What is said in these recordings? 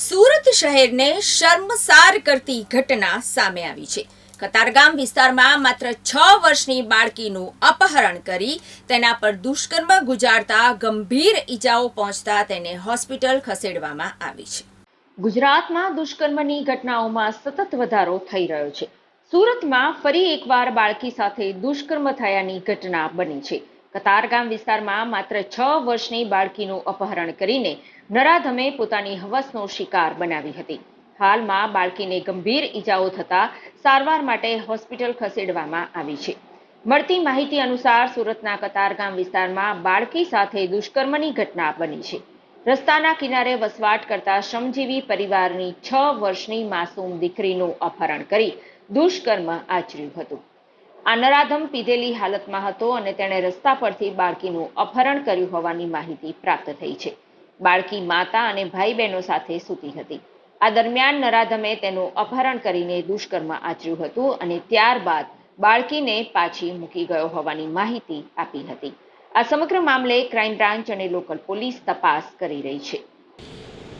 સુરત શહેરને શર્મસાર કરતી ઘટના સામે આવી છે. કતારગામ વિસ્તારમાં માત્ર છ વર્ષની બાળકીનું અપહરણ કરી તેના પર દુષ્કર્મ ગુજારતા ગંભીર ઈજાઓ પહોંચતા તેને હોસ્પિટલ ખસેડવામાં આવી છે. ગુજરાતમાં દુષ્કર્મની ઘટનાઓમાં સતત વધારો થઈ રહ્યો છે. સુરતમાં ફરી એકવાર બાળકી સાથે દુષ્કર્મ થયાની ઘટના બની છે. કતારગામ વિસ્તારમાં માત્ર છ વર્ષની બાળકીનું અપહરણ કરીને નરાધમે પોતાની હવસનો શિકાર બનાવી હતી. હાલમાં બાળકીને ગંભીર ઈજાઓ થતા સારવાર માટે હોસ્પિટલ ખસેડવામાં આવી છે. મળતી માહિતી અનુસાર સુરતના કતારગામ વિસ્તારમાં બાળકી સાથે દુષ્કર્મની ઘટના બની છે. રસ્તાના કિનારે વસવાટ કરતા શ્રમજીવી પરિવારની છ વર્ષની માસૂમ દીકરીનું અપહરણ કરી દુષ્કર્મ આચર્યું હતું. આ પીધેલી હાલતમાં હતો અને તેણે રસ્તા પરથી બાળકીનું અપહરણ કર્યું હોવાની માહિતી પ્રાપ્ત થઈ છે. બાળકી માતા અને ભાઈ બહેનો સાથે સૂતી હતી. આ દરમિયાન નરાધમે તેનું અપહરણ કરીને દુષ્કર્મ આચર્યું હતું અને ત્યારબાદ બાળકીને પાછી મૂકી ગયો હોવાની માહિતી આપી હતી. આ સમગ્ર મામલે ક્રાઇમ બ્રાન્ચ અને લોકલ પોલીસ તપાસ કરી રહી છે.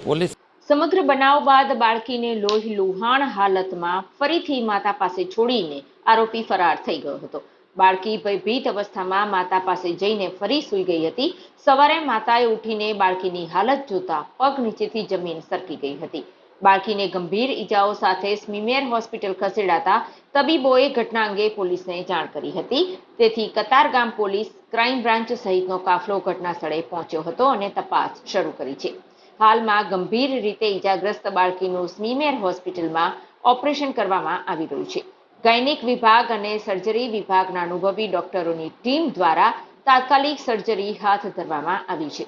પોલીસ સમગ્ર બનાવ બાદ બાળકીને લોહી લુહાણ હાલતમાં ફરીથી માતા પાસે છોડીને આરોપી ફરાર થઈ ગયો હતો. બાળકી ભયભીત અવસ્થામાં માતા પાસે જઈને ફરી સૂઈ ગઈ હતી. સવારે માતાએ ઉઠીને બાળકીની હાલત જોતા પગ નીચેથી જમીન સરકી ગઈ હતી. બાળકીને ગંભીર ઈજાઓ સાથે સ્મીમેર હોસ્પિટલ ખસેડાતા તબીબોએ ઘટના અંગે પોલીસને જાણ કરી હતી. તેથી કતારગામ પોલીસ ક્રાઇમ બ્રાન્ચ સહિતનો કાફલો ઘટના સ્થળે પહોંચ્યો હતો અને તપાસ શરૂ કરી છે. હાલમાં ગંભીર રીતે ઇજાગ્રસ્ત બાળકીનું સ્મીમેર હોસ્પિટલમાં ઓપરેશન કરવામાં આવી રહ્યું છે. ગાયનિક વિભાગ અને સર્જરી વિભાગના અનુભવી ડોક્ટરોની ટીમ દ્વારા તાત્કાલિક સર્જરી હાથ ધરવામાં આવી છે.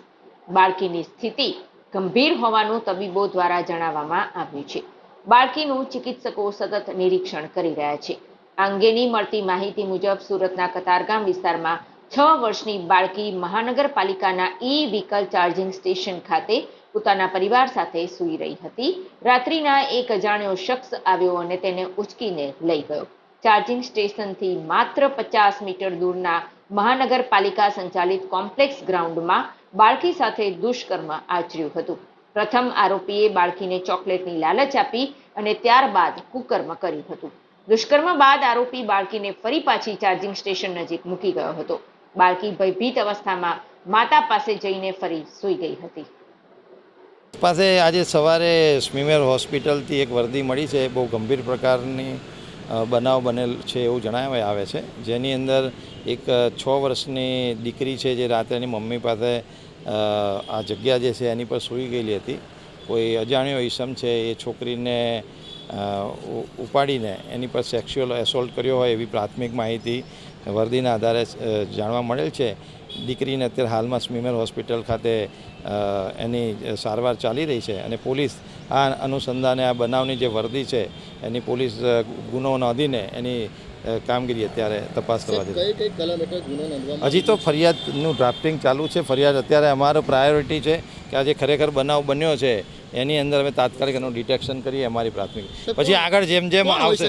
બાળકીની સ્થિતિ ગંભીર હોવાનું તબીબો દ્વારા જણાવવામાં આવ્યું છે. બાળકીનું ચિકિત્સકો સતત નિરીક્ષણ કરી રહ્યા છે. અંગેની મળતી માહિતી મુજબ સુરતના કતારગામ વિસ્તારમાં છ વર્ષની બાળકી મહાનગરપાલિકાના ઈ વ્હીકલ ચાર્જિંગ સ્ટેશન ખાતે પોતાના પરિવાર સાથે સૂઈ રહી હતી. રાત્રિના એક અજાણ્યો શખ્સ આવ્યો અને તેને ઉચકીને લઈ ગયો. ચાર્જિંગ સ્ટેશનથી માત્ર પચાસ મીટર દૂરના મહાનગરપાલિકા સંચાલિત કોમ્પ્લેક્સ ગ્રાઉન્ડમાં બાળકી સાથે દુષ્કર્મ આચર્યું હતું. પ્રથમ આરોપીએ બાળકીને ચોકલેટની લાલચ આપી અને ત્યારબાદ કુકર્મ કર્યું હતું. દુષ્કર્મ બાદ આરોપી બાળકીને ફરી પાછી ચાર્જિંગ સ્ટેશન નજીક મૂકી ગયો હતો. બાળકી ભયભીત અવસ્થામાં માતા પાસે જઈને ફરી સૂઈ ગઈ હતી. પાસે આજે સવારે સ્મીમેર હોસ્પિટલથી એક વર્દી મળી છે. બહુ ગંભીર પ્રકારની બનાવ બનેલ છે એવું જણાવવામાં આવે છે. જેની અંદર એક છ વર્ષની દીકરી છે જે રાત્રે એની મમ્મી પાસે આ જગ્યા જે છે એની પર સૂઈ ગયેલી હતી. કોઈ અજાણ્યો ઈસમ છે એ છોકરીને ઉપાડીને એની પર સેક્સ્યુઅલ એસોલ્ટ કર્યો હોય એવી પ્રાથમિક માહિતી વર્દીના આધારે જાણવા મળેલ છે. દીકરીને અત્યારે હાલમાં સ્મીમેર હોસ્પિટલ ખાતે એની સારવાર ચાલી રહી છે અને પોલીસ આ અનુસંધાને આ બનાવની જે વર્દી છે એની પોલીસ ગુનો નોંધીને એની કામગીરી અત્યારે તપાસ કરવા નોંધવામાં હજી તો ફરિયાદનું ડ્રાફ્ટિંગ ચાલુ છે. ફરિયાદ અત્યારે અમારો પ્રાયોરિટી છે. કે આ જે ખરેખર બનાવ બન્યો છે એની અંદર અમે તાત્કાલિક એનું ડિટેક્શન કરીએ અમારી પ્રાથમિક. પછી આગળ જેમ જેમ આવશે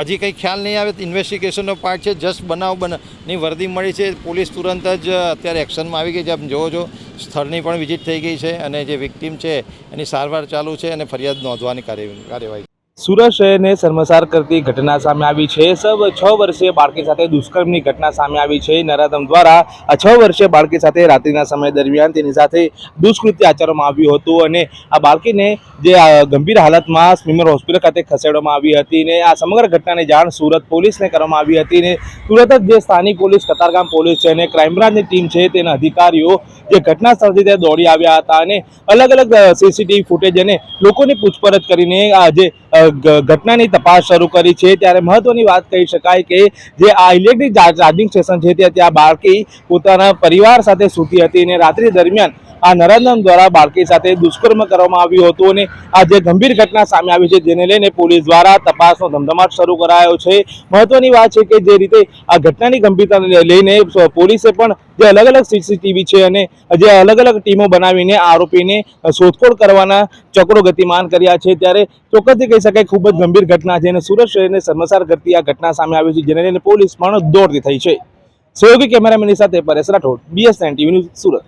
હજી કંઈ ખ્યાલ નહીં આવે ઇન્વેસ્ટિગેશનનો પાર્ટ છે જસ્ટ બનાવ બનની વર્દી મળી છે પોલીસ તુરંત જ અત્યારે એક્શનમાં આવી ગઈ છે આપ જોવો છો સ્થળની પણ વિઝિટ થઈ ગઈ છે અને જે વિક્ટીમ છે એની સારવાર ચાલુ છે અને ફરિયાદ નોંધવાની કાર્ય કાર્યવાહી સુરત શહેરને શર્મસાર કરતી ઘટના સામે આવી છે. સબ છ વર્ષીય બાળકી સાથે દુષ્કર્મની ઘટના સામે આવી છે. નરાધમ દ્વારા આ છ વર્ષીય બાળકી સાથે રાત્રિના સમય દરમિયાન તેની સાથે દુષ્કૃત્ય આચરવામાં આવ્યું હતું અને આ બાળકીને જે ગંભીર હાલતમાં સ્મીમર હોસ્પિટલ ખાતે ખસેડવામાં આવી હતી ને આ સમગ્ર ઘટનાની જાણ સુરત પોલીસને કરવામાં આવી હતી ને તુરત જ જે સ્થાનિક પોલીસ, કતારગામ પોલીસ છે અને ક્રાઇમ બ્રાન્ચની ટીમ છે તેના અધિકારીઓ જે ઘટના સ્થળથી ત્યાં દોડી આવ્યા હતા અને અલગ અલગ સીસીટીવી ફૂટેજ અને લોકોની પૂછપરછ કરીને આ જે ઘટનાની તપાસ શરૂ કરી છે. ત્યારે મહત્વની વાત કહી શકાય કે જે આ ઇલેક્ટ્રિક ચાર્જિંગ સ્ટેશન છે ત્યાં ત્યાં બાળકી પોતાના પરિવાર સાથે સૂતી હતી અને રાત્રિ દરમિયાન આ નરાધમ દ્વારા બાળકી સાથે દુષ્કર્મ કરવામાં આવ્યું હતું અને આ જે ગંભીર ઘટના સામે આવી છે જેને લઈને પોલીસ દ્વારા તપાસનો ધમધમાટ શરૂ કરાયો છે. મહત્વની વાત છે કે જે રીતે આ ઘટનાની ગંભીરતાને લઈને પોલીસે પણ જે અલગ અલગ સીસીટીવી છે અને જે અલગ અલગ ટીમો બનાવીને આરોપીને શોધખોળ કરવાના ચક્રો ગતિમાન કર્યા છે. ત્યારે ચોક્કસથી કહી શકાય ખૂબ જ ગંભીર ઘટના છે અને સુરત શહેરને શર્મસાર કરતી આ ઘટના સામે આવી છે, જેને લઈને પોલીસ પણ દોડતી થઈ છે. સહયોગી કેમેરામેનની સાથે Paresh Rathod B S TV news Surat.